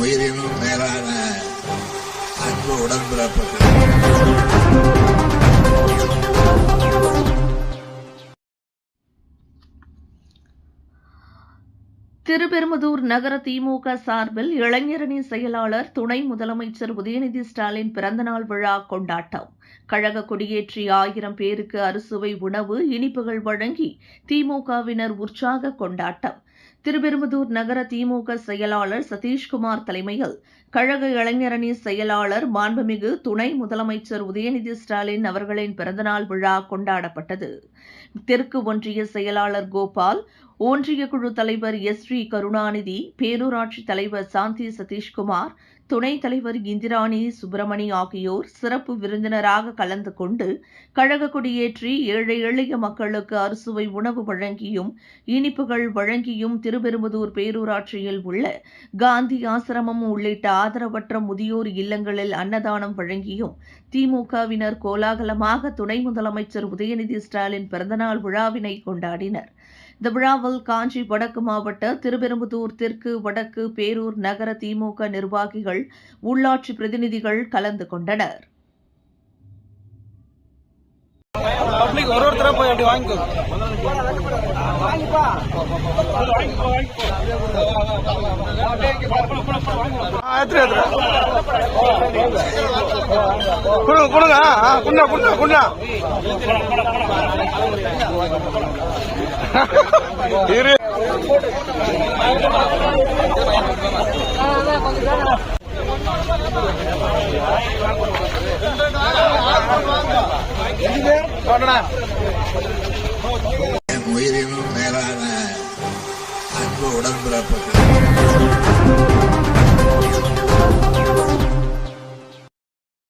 உயிரினும் மேலான அன்பு உடன்பிறப்புகள். திருப்பெரும்புதூர் நகர திமுக சார்பில் இளைஞரணி செயலாளர் துணை முதலமைச்சர் உதயநிதி ஸ்டாலின் பிறந்தநாள் விழா கொண்டாட்டம். கழக கொடியேற்றி ஆயிரம் பேருக்கு அறுசுவை உணவு இனிப்புகள் வழங்கி திமுகவினர் உற்சாக கொண்டாட்டம். திருப்பெரும்புதூர் நகர திமுக செயலாளர் சதீஷ்குமார் தலைமையில் கழக இளைஞரணி செயலாளர் மாண்புமிகு துணை முதலமைச்சர் உதயநிதி ஸ்டாலின் அவர்களின் பிறந்தநாள் விழா கொண்டாடப்பட்டது. தெற்கு ஒன்றிய செயலாளர் கோபால் ஒன்றிய குழு தலைவர் எஸ் வி கருணாநிதி பேரூராட்சி தலைவர் சாந்தி சதீஷ்குமார் துணைத் தலைவர் இந்திராணி சுப்பிரமணி ஆகியோர் சிறப்பு விருந்தினராக கலந்து கொண்டு கழக கொடியேற்றி ஏழை எளிய மக்களுக்கு அறுசுவை உணவு வழங்கியும் இனிப்புகள் வழங்கியும் திருப்பெரும்புதூர் பேரூராட்சியில் உள்ள காந்தி ஆசிரமம் உள்ளிட்ட ஆதரவற்ற முதியோர் இல்லங்களில் அன்னதானம் வழங்கியும் திமுகவினர் கோலாகலமாக துணை முதலமைச்சர் உதயநிதி ஸ்டாலின் பிறந்தநாள் விழாவினை கொண்டாடினர். இந்த விழாவில் காஞ்சி வடக்கு மாவட்ட திருப்பெரும்புதூர் தெற்கு வடக்கு பேரூர் நகர திமுக நிர்வாகிகள் உள்ளாட்சி பிரதிநிதிகள் கலந்து கொண்டனர். பப்ளிக் ஒரு ஒருத்தரா ஆ, கொடுங்க கொடுங்க ஆ, குண்டா குண்டா குண்டா இரு. என் உயிரினும் மேலான அன்பு உடன்பிறப்புகள்.